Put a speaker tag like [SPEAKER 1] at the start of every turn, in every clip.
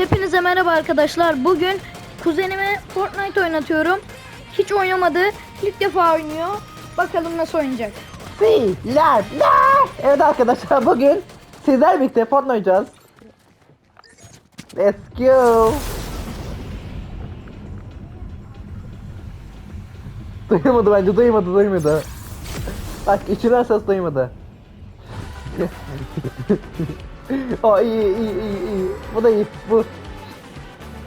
[SPEAKER 1] Hepinize merhaba arkadaşlar. Bugün kuzenime Fortnite oynatıyorum. Hiç oynamadı. İlk defa oynuyor. Bakalım nasıl oynayacak.
[SPEAKER 2] Siler, Evet arkadaşlar bugün sizler birlikte Fortnite oynayacağız. Let's go. Duymadı bence duymadı duymadı. Bak içinden ses duymadı. o iyi iyi iyi iyi. Bu da iyi bu.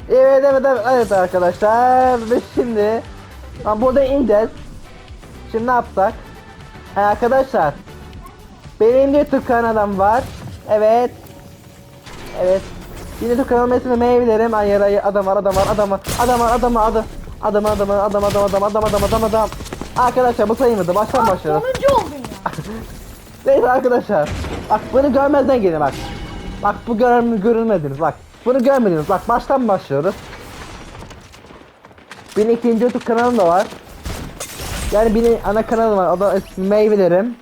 [SPEAKER 2] Evet evet evet, evet arkadaşlar ve şimdi ha, burada ineceğiz. Şimdi ne yapsak? Ha, arkadaşlar benim de YouTube kanalım var. Evet. Evet. Yine YouTube kanalımın ismi meyvelerim. Hayır hayır adam var adam var adam var adam var adam var adam adam adam adam adam adam adam adam adam adam Arkadaşlar bu sayılmadı. Baştan başlıyoruz.
[SPEAKER 1] Sonuncu oldun ya.
[SPEAKER 2] Neyse arkadaşlar. Bak bunu görmezden gelin bak. Bak bu gör görülmediniz bak. Bunu görmediniz bak baştan başlıyoruz. Benim ikinci YouTube kanalım da var. Yani benim ana kanalım var. O da meyvelerim.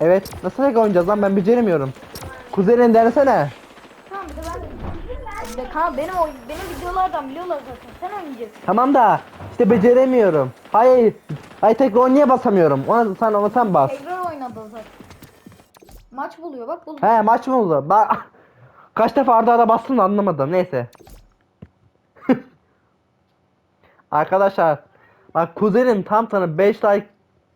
[SPEAKER 2] Evet, nasıl tek oynayacağız lan ben beceremiyorum. Kuzenin denesene.
[SPEAKER 1] Tamam bir de ben kanka benim, oy- benim videolardan biliyorlar zaten. Sen oynayacaksın.
[SPEAKER 2] Tamam da işte beceremiyorum. Hayır. Hayır tekrar niye basamıyorum? Ona sen ona sen bas.
[SPEAKER 1] Tekrar oynadı zaten. Maç buluyor bak buluyor.
[SPEAKER 2] He maç mı oldu? Ben kaç defa arda arda bastım da anlamadım. Neyse. Arkadaşlar bak kuzenim tam sana 5 like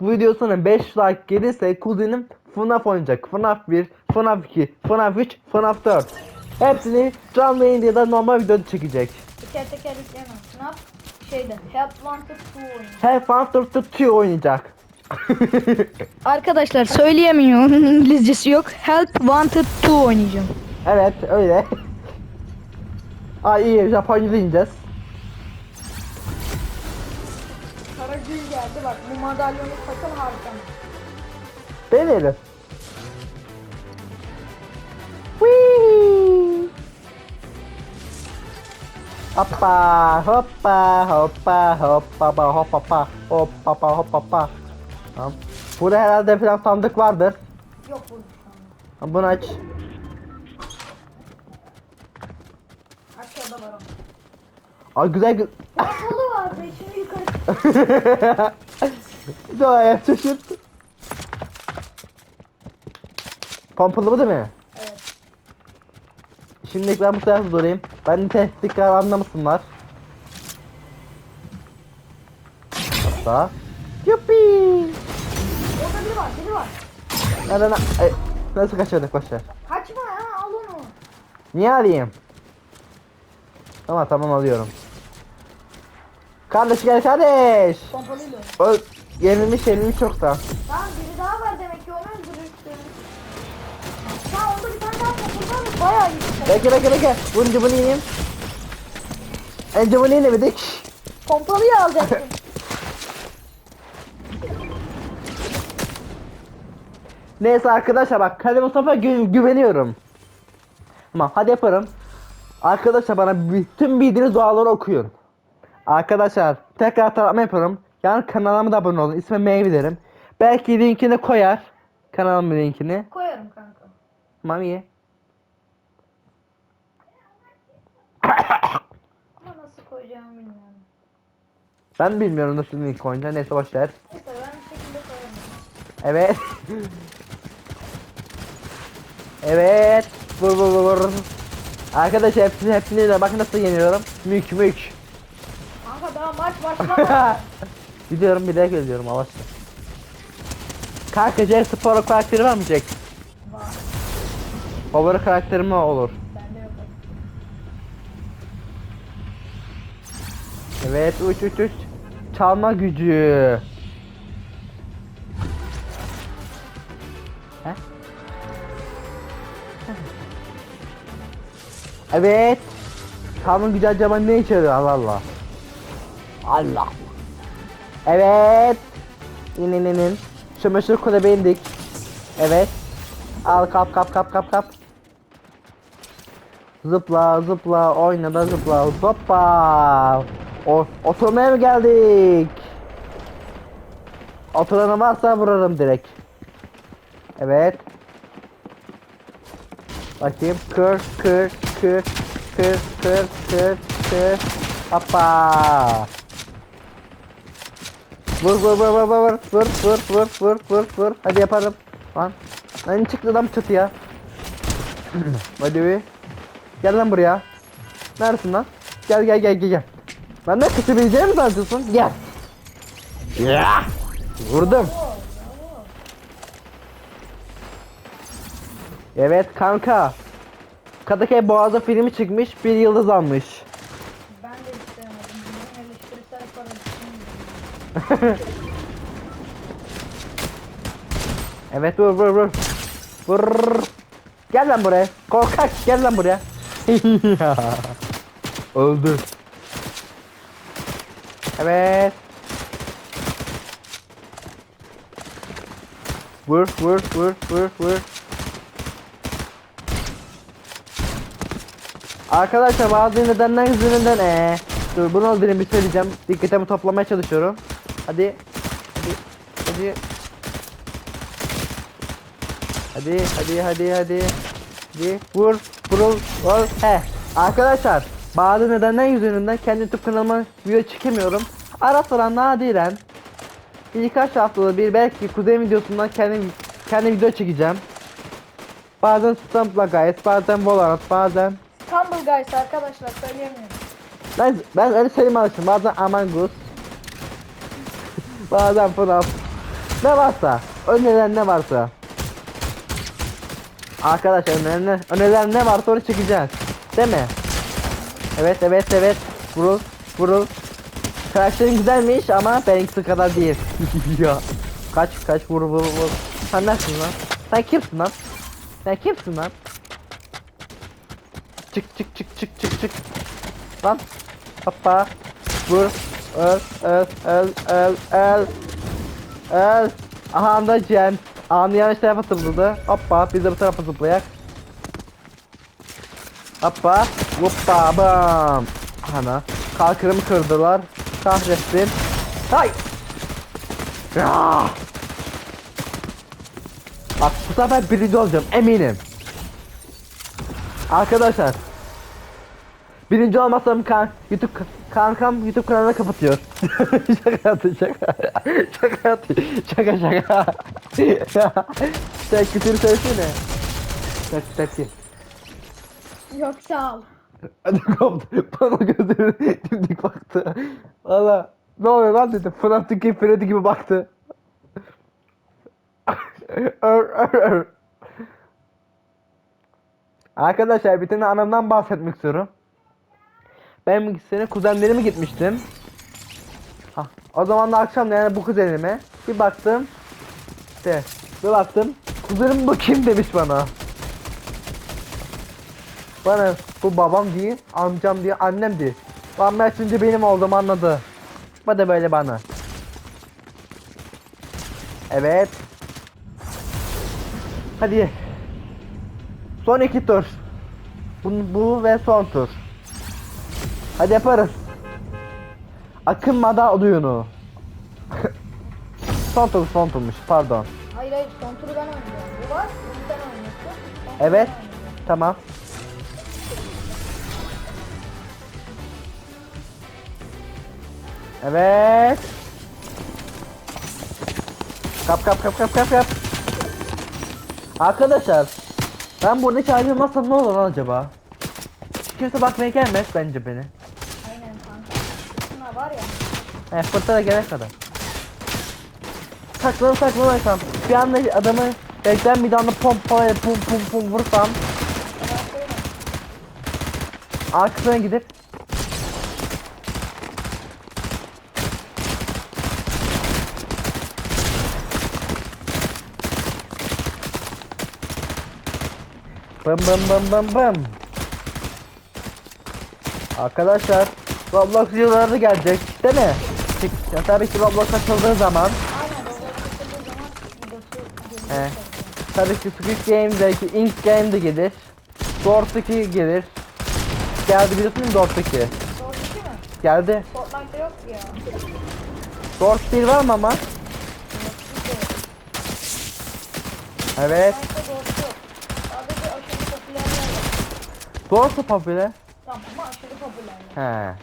[SPEAKER 2] bu videosuna 5 like gelirse kuzenim FNAF oynayacak. FNAF 1, FNAF 2, FNAF 3, FNAF 4. Hepsini canlı yayında ya da normal videoda çekecek.
[SPEAKER 1] Teker teker izleyemem. Ne yap? Şeyde Help Wanted 2 oynuyor.
[SPEAKER 2] Her FNAF 4 2 oynayacak.
[SPEAKER 1] Arkadaşlar söyleyemiyorum. İngilizcesi yok. Help Wanted 2 oynayacağım.
[SPEAKER 2] Evet öyle. Ay iyi Japonca ineceğiz.
[SPEAKER 1] Karagül geldi bak bu madalyonu sakın harcama.
[SPEAKER 2] Deneyelim. Whee! Hoppa hoppa hoppa hoppa hoppa hoppa hoppa hoppa hoppa Tamam. Burada herhalde falan sandık vardır.
[SPEAKER 1] Yok bu şu
[SPEAKER 2] Ha, Bunu aç.
[SPEAKER 1] Aşağıda var o.
[SPEAKER 2] Ay güzel güzel.
[SPEAKER 1] Kapalı var be şimdi yukarı.
[SPEAKER 2] Doğaya şaşırt. Pompalı bu değil mi?
[SPEAKER 1] Evet.
[SPEAKER 2] Şimdi ben bu tarafta durayım. Ben de tehditlikler anlamasınlar. Hatta. Yuppi.
[SPEAKER 1] Orada biri var biri var.
[SPEAKER 2] Nereden? Ay, nasıl kaçırdık başa?
[SPEAKER 1] Kaçma ya al onu.
[SPEAKER 2] Niye alayım? Tamam tamam alıyorum. Kardeş gel kardeş.
[SPEAKER 1] Pompalıyla.
[SPEAKER 2] O yenilmiş yenilmiş çoktan.
[SPEAKER 1] Tamam biri daha var Bayağı iyi.
[SPEAKER 2] Bekle bekle bekle. Bunu bunu yiyeyim. Önce bunu yenemedik.
[SPEAKER 1] Pompalıyı alacaksın.
[SPEAKER 2] Neyse arkadaşlar bak Kadir Mustafa gü- güveniyorum. Tamam hadi yaparım. Arkadaşlar bana bütün bildiğiniz duaları okuyun. Arkadaşlar tekrar hatırlatma yapıyorum. Yani kanalıma da abone olun. İsmi Meyvelerim. Belki linkini koyar. Kanalımın linkini.
[SPEAKER 1] Koyarım kanka.
[SPEAKER 2] Tamam
[SPEAKER 1] Ama nasıl koyacağımı bilmiyorum.
[SPEAKER 2] Ben bilmiyorum nasıl link koyacağım. Neyse boşver.
[SPEAKER 1] Neyse ben bir şekilde koyarım.
[SPEAKER 2] Evet. evet. Vur vur vur vur. Arkadaşlar hepsini hepsini de bakın nasıl yeniyorum. Mük mük.
[SPEAKER 1] Kanka daha maç başlamadı.
[SPEAKER 2] Gidiyorum bir daha geliyorum Avaş'ta. Kanka Jack Sporo karakteri var mı Jack?
[SPEAKER 1] Var.
[SPEAKER 2] Favori karakterim olur?
[SPEAKER 1] Bende yok.
[SPEAKER 2] Evet uç uç uç. Çalma gücü. Evet. Çalma gücü acaba ne işe yarıyor Allah Allah. Allah. Evet. İn in in. Çamaşır kulübe indik. Evet. Al kap kap kap kap kap. Zıpla zıpla oyna da zıpla hoppa. O mı geldik? Oturanı varsa vurarım direkt. Evet. Bakayım. Kır kır kır kır kır kır kır. Hoppa. Vur vur vur vur vur vur vur vur vur vur vur. Hadi yaparım. Lan. Lan çıktı adam çatıya. Hadi bir. Gel lan buraya. Neredesin lan? Gel gel gel gel gel. Ben de kaçabileceğimi mi sanıyorsun? Gel. Ya. Vurdum. Evet kanka. Kadıköy Boğazı filmi çıkmış bir yıldız almış.
[SPEAKER 1] Ben de istemedim. Benim eleştirisel para düşünmüyorum.
[SPEAKER 2] Evet vur vur vur. Vur. Gel lan buraya. Korkak gel lan buraya. Öldü. Evet. Vur vur vur vur vur. Arkadaşlar bazı nedenler yüzünden ee. Dur bunu öldüreyim bir söyleyeceğim. Dikkatimi toplamaya çalışıyorum. Hadi. Hadi. Hadi. Hadi hadi hadi hadi. Hadi vur vurul vur. He. Arkadaşlar bazı nedenler yüzünden kendi YouTube kanalıma video çekemiyorum. Ara sıra nadiren birkaç haftada bir belki kuzey videosundan kendi kendi video çekeceğim. Bazen Stump'la Guys, bazen Valorant, bazen
[SPEAKER 1] Tumble Guys arkadaşlar söyleyemiyorum.
[SPEAKER 2] ben ben öyle söyleyeyim alışım. Bazen Among Us, bazen FNAF. Ne varsa, önerilen ne varsa. Arkadaşlar önerilen, önerilen ne varsa onu çekeceğiz. Değil mi? Evet evet evet. Vurul, vurul. Karakterin güzelmiş ama benimkisi kadar değil. ya. Kaç kaç vur vur vur. Sen nesin lan? Sen kimsin lan? Sen kimsin lan? Çık çık çık çık çık çık. Lan. Hoppa. Vur. Öl öl öl öl öl. Öl. Aha anda Cem. Anı yanlış tarafa zıpladı. Hoppa biz de bu tarafa zıplayak. Hoppa. Hoppa bam. Ana. Kalkırımı kırdılar. Kahretsin. Hay. Ya. Bak bu sefer birinci olacağım eminim. Arkadaşlar. Birinci olmazsam kan YouTube kankam YouTube kanalını kapatıyor. şaka yaptı şaka. şaka yaptı. Şaka şaka. Sen küfür söylesene. Tepki tepki.
[SPEAKER 1] Yok sağ ol.
[SPEAKER 2] Hadi koptu. Bana gözleri dimdik baktı. Valla. Ne oluyor lan dedi. Fanatik Freddy gibi baktı. ör ör ör. Arkadaşlar bir tane anamdan bahsetmek istiyorum. Ben bir sene kuzenlerime gitmiştim. Ha, o zaman da akşam yani bu kuzenime bir baktım. İşte bir baktım. Kuzenim bu kim demiş bana. Bana bu babam değil, amcam değil, annem değil. Ben şimdi benim olduğumu anladı. Bu da böyle bana. Evet. Hadi. Son iki tur. Bu, bu ve son tur. Hadi yaparız. Akınmadan oyunu. son tur son turmuş pardon.
[SPEAKER 1] Hayır hayır son turu ben oynuyorum. Bu var. Bunu sen oynuyorsun.
[SPEAKER 2] Evet.
[SPEAKER 1] ben.
[SPEAKER 2] Tamam. Evet. Kap kap kap kap kap kap. Arkadaşlar, ben buradaki ayrılmazsam ne olur lan acaba? Kimse bakmaya gelmez bence beni.
[SPEAKER 1] Aynen kanka. Şuna var ya.
[SPEAKER 2] He, fırtına gelene kadar. Saklanıp saklanaysam, bir anda adamı beklen bir anda pompalaya pum pum pum vursam, arkasına gidip Bım bım bım bım bım. Arkadaşlar Roblox yılları gelecek değil mi? Ya tabii ki Roblox açıldığı zaman He. Tabii ki Squid Game'deki Ink Game de gelir. Dort 2 gelir. Geldi biliyorsun mi Dort 2?
[SPEAKER 1] Doğru değil mi?
[SPEAKER 2] Geldi.
[SPEAKER 1] Fortnite'da yok ya.
[SPEAKER 2] Dort 1 var mı ama? Evet.
[SPEAKER 1] Fortnite'da doğrusu yok. Sadece aşırı popülerler var.
[SPEAKER 2] Dort mu popüler?
[SPEAKER 1] Tamam ama aşırı popülerler.
[SPEAKER 2] He.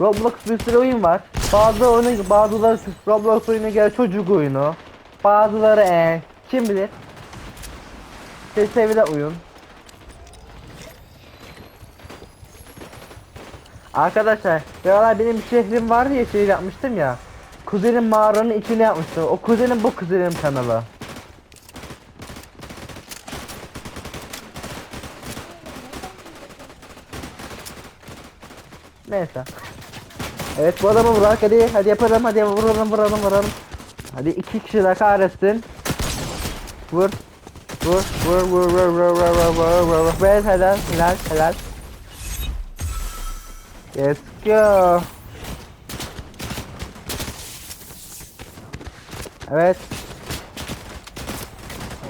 [SPEAKER 2] Roblox bir sürü oyun var. Bazı oyunu, bazıları Roblox oyunu göre çocuk oyunu. Bazıları e, kim bilir. Şey sevilen oyun. Arkadaşlar, beraber benim bir şehrim vardı ya şey yapmıştım ya. Kuzenim mağaranın içine yapmıştım. O kuzenim bu kuzenim kanalı. Neyse. Evet bu adamı vurak hadi hadi yapalım hadi vuralım vuralım vuralım. Hadi iki kişi de kahretsin. Vur. Vur vur vur vur vur vur vur vur vur vur Evet helal helal helal. Let's go. Evet.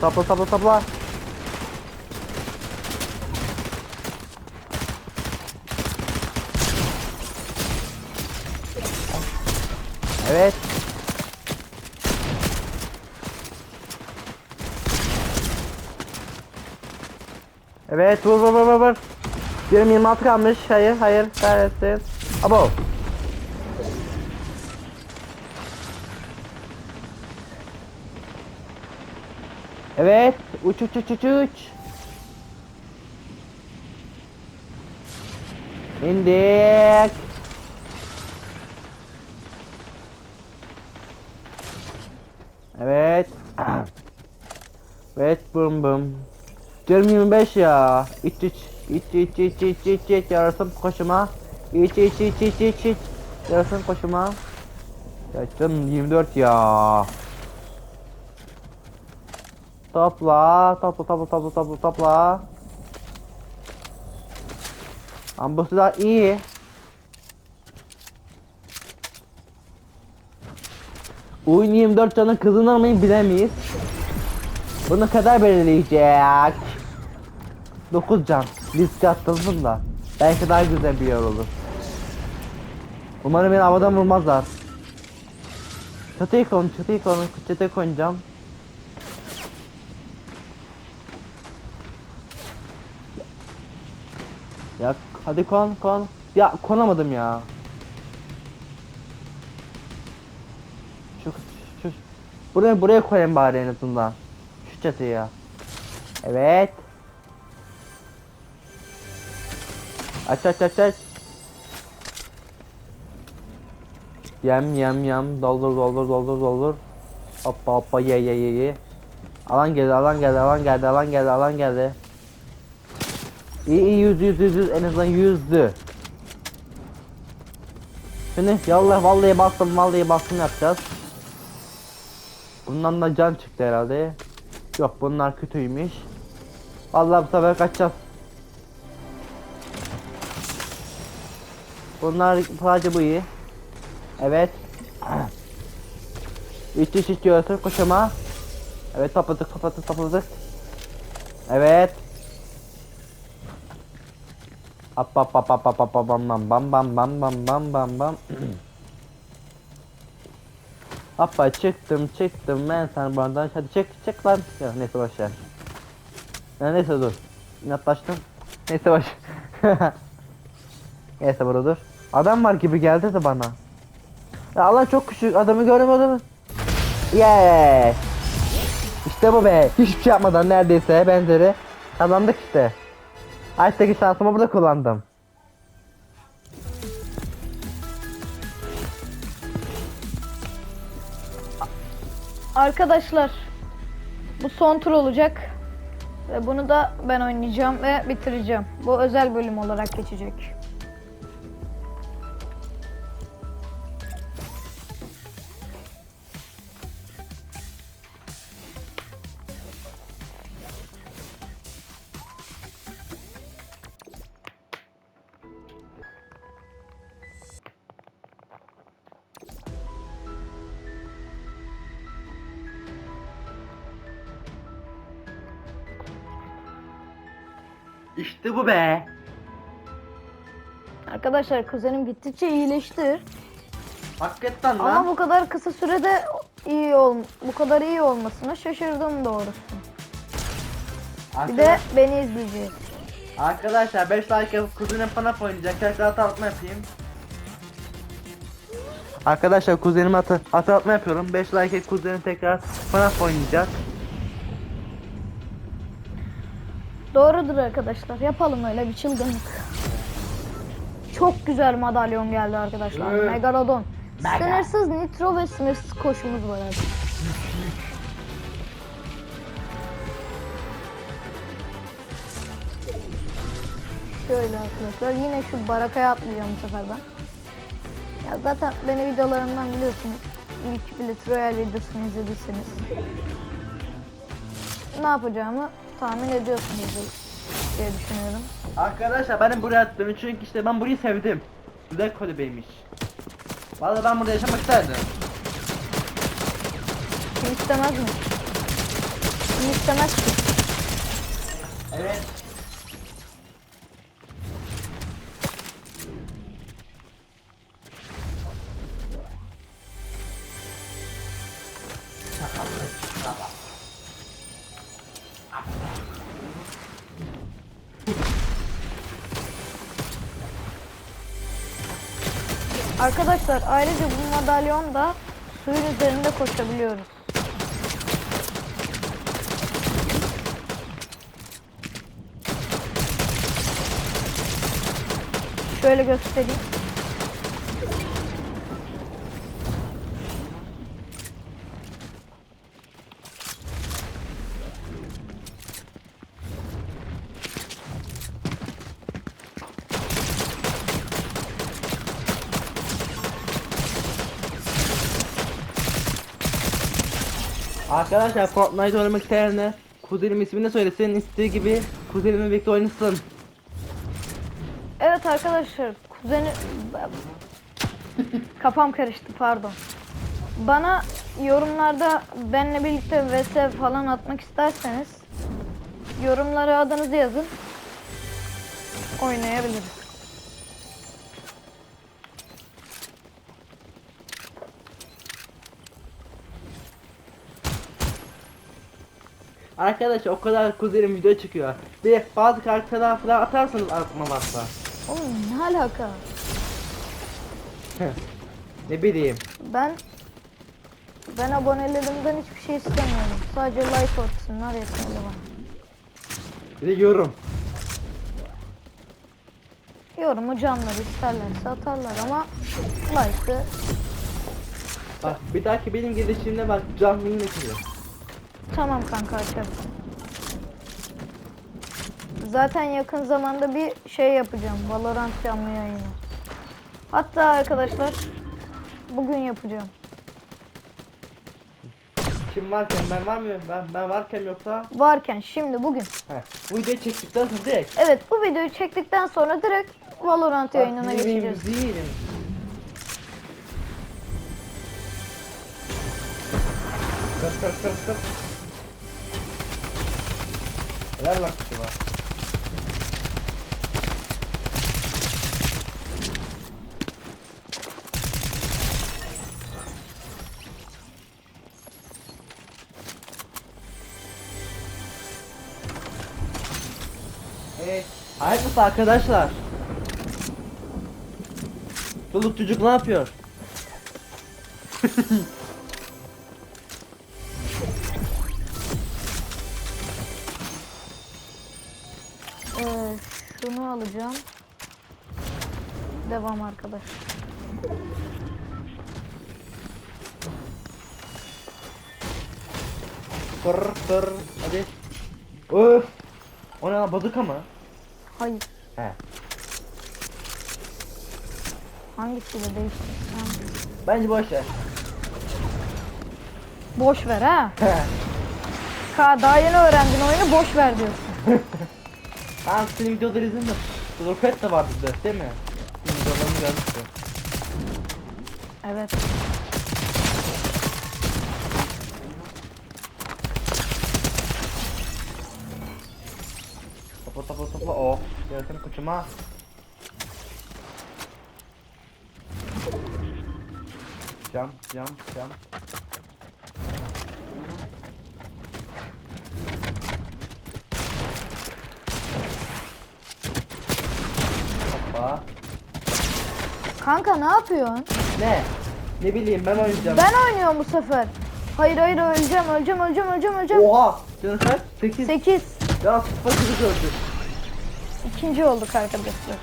[SPEAKER 2] Topla topla topla. Evet. Evet vur vur vur vur vur. 20 26 kalmış. Hayır hayır. Kahretsin. Abo. Evet. Uç uç uç uç uç. İndik. Evet. Evet bum bum. Canım 25 ya. İç iç. İç iç iç iç iç iç yarasın koşuma. İç iç iç iç iç iç. Yarasın koşuma. Ya canım 24 ya. Topla, topla, topla, topla, topla, topla. Ama bu silah iyi. Oyun 24 canın kızınır mıyım bilemeyiz. Bunu kadar belirleyecek. 9 can. Risk attırdım da. Belki daha güzel bir yer olur. Umarım beni havadan vurmazlar. Çatıyı kon, çatıyı kon, çatıyı konacağım. Ya hadi kon kon. Ya konamadım ya. Buraya buraya koyayım bari en azından. Şu çatıya. Evet. Aç aç aç aç. Yem yem yem doldur doldur doldur doldur. Hoppa hoppa ye ye ye ye. Alan geldi alan geldi alan geldi alan geldi alan geldi. İyi iyi yüz yüz yüz yüz en azından yüzdü. Şimdi yallah vallahi bastım vallahi bastım yapacağız. Bundan da can çıktı herhalde. Yok bunlar kötüymüş. Vallahi bu sefer kaçacağız. Bunlar sadece bu iyi. Evet. İç iç iç koşama. Evet topladık topladık topladık. Evet. Ap ap ap ap ap ap bam bam bam bam bam bam bam bam Appa çıktım çıktım ben sen buradan hadi çık çık lan. Ya neyse boş ver. Ya neyse dur. İnatlaştım. Neyse boş. neyse burada dur. Adam var gibi geldi de bana. Ya Allah çok küçük adamı adamı. Yes. İşte bu be. Hiçbir şey yapmadan neredeyse benzeri kazandık işte. Ayşteki şansımı burada kullandım.
[SPEAKER 1] Arkadaşlar bu son tur olacak. Ve bunu da ben oynayacağım ve bitireceğim. Bu özel bölüm olarak geçecek.
[SPEAKER 2] İşte bu be.
[SPEAKER 1] Arkadaşlar kuzenim gittikçe iyileşti.
[SPEAKER 2] Hakikaten
[SPEAKER 1] Ama
[SPEAKER 2] lan.
[SPEAKER 1] bu kadar kısa sürede iyi ol bu kadar iyi olmasına şaşırdım doğrusu. Bir de
[SPEAKER 2] Arkadaş-
[SPEAKER 1] beni izleyecek.
[SPEAKER 2] Arkadaşlar 5 like yapıp kuzenim FNAF oynayacak. Tekrar hatırlatma yapayım. Arkadaşlar kuzenime hatır, hatırlatma yapıyorum. 5 like kuzenim tekrar FNAF oynayacak.
[SPEAKER 1] Doğrudur arkadaşlar. Yapalım öyle bir çılgınlık. Çok güzel madalyon geldi arkadaşlar.
[SPEAKER 2] Evet.
[SPEAKER 1] Megalodon.
[SPEAKER 2] Mega.
[SPEAKER 1] Sınırsız nitro ve sınırsız koşumuz var abi. Şöyle arkadaşlar yine şu barakaya atlayacağım bu sefer ben. Ya zaten beni videolarımdan biliyorsunuz. İlk Split Royale videosunu izlediyseniz. Ne yapacağımı tahmin ediyorsunuz diye düşünüyorum.
[SPEAKER 2] Arkadaşlar benim buraya attığım çünkü işte ben burayı sevdim. Güzel kulübeymiş. Vallahi ben burada yaşamak isterdim.
[SPEAKER 1] Kim istemez mi? Kim istemez ki?
[SPEAKER 2] Evet.
[SPEAKER 1] Arkadaşlar ayrıca bu madalyon da suyun üzerinde koşabiliyoruz. Şöyle göstereyim.
[SPEAKER 2] Arkadaşlar Fortnite oynamak isteyenler kuzenim ismini söylesin istediği gibi kuzenimle birlikte oynasın.
[SPEAKER 1] Evet arkadaşlar kuzeni kafam karıştı pardon. Bana yorumlarda benle birlikte vs falan atmak isterseniz yorumlara adınızı yazın. Oynayabiliriz.
[SPEAKER 2] Arkadaşlar o kadar kuzenim video çıkıyor. Bir bazı karakterler falan atarsanız aklıma varsa.
[SPEAKER 1] Oğlum ne alaka?
[SPEAKER 2] ne bileyim.
[SPEAKER 1] Ben ben abonelerimden hiçbir şey istemiyorum. Sadece like atsınlar yeterli bana.
[SPEAKER 2] Bir de yorum.
[SPEAKER 1] Yorumu canları isterlerse atarlar ama like'ı
[SPEAKER 2] Bak bir dahaki benim gelişimde bak canlı açılıyor.
[SPEAKER 1] Tamam kanka açarız. Zaten yakın zamanda bir şey yapacağım. Valorant canlı yayını. Hatta arkadaşlar bugün yapacağım.
[SPEAKER 2] Kim varken ben var mıyım? Ben, ben varken yoksa
[SPEAKER 1] Varken şimdi bugün.
[SPEAKER 2] He. Bu videoyu çektikten sonra direkt.
[SPEAKER 1] Evet bu videoyu çektikten sonra direkt Valorant yayınına geçeceğiz.
[SPEAKER 2] yemin. Kır kır kır kır. Ver lan kuşuma. Evet. Hayırlısı arkadaşlar. Çoluk çocuk ne yapıyor?
[SPEAKER 1] arkadaş.
[SPEAKER 2] Kır kır hadi. Öf. O ne lan bazuka mı?
[SPEAKER 1] Hayır.
[SPEAKER 2] He.
[SPEAKER 1] Hangisiyle değiştirsem?
[SPEAKER 2] Bence boş ver.
[SPEAKER 1] Boş ver ha. Ka daha yeni öğrendin oyunu boş ver diyorsun.
[SPEAKER 2] Tamam senin videoları izledim de. Roket de vardı değil mi? geldi size.
[SPEAKER 1] Evet.
[SPEAKER 2] Topla topla topla. Oh. Gelsin kıçıma. Cam cam cam. Hoppa.
[SPEAKER 1] Kanka ne yapıyorsun?
[SPEAKER 2] Ne? Ne bileyim ben oynayacağım.
[SPEAKER 1] Ben oynuyorum bu sefer. Hayır hayır öleceğim öleceğim öleceğim öleceğim öleceğim.
[SPEAKER 2] Oha! Canın kaç? 8.
[SPEAKER 1] 8.
[SPEAKER 2] Ya sıfır kızı öldü.
[SPEAKER 1] İkinci olduk arkadaşlar.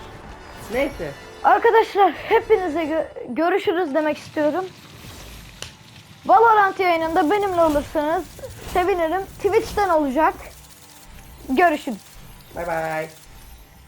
[SPEAKER 2] Neyse.
[SPEAKER 1] Arkadaşlar hepinize gö- görüşürüz demek istiyorum. Valorant yayınında benimle olursanız sevinirim. Twitch'ten olacak. Görüşürüz.
[SPEAKER 2] Bay bay.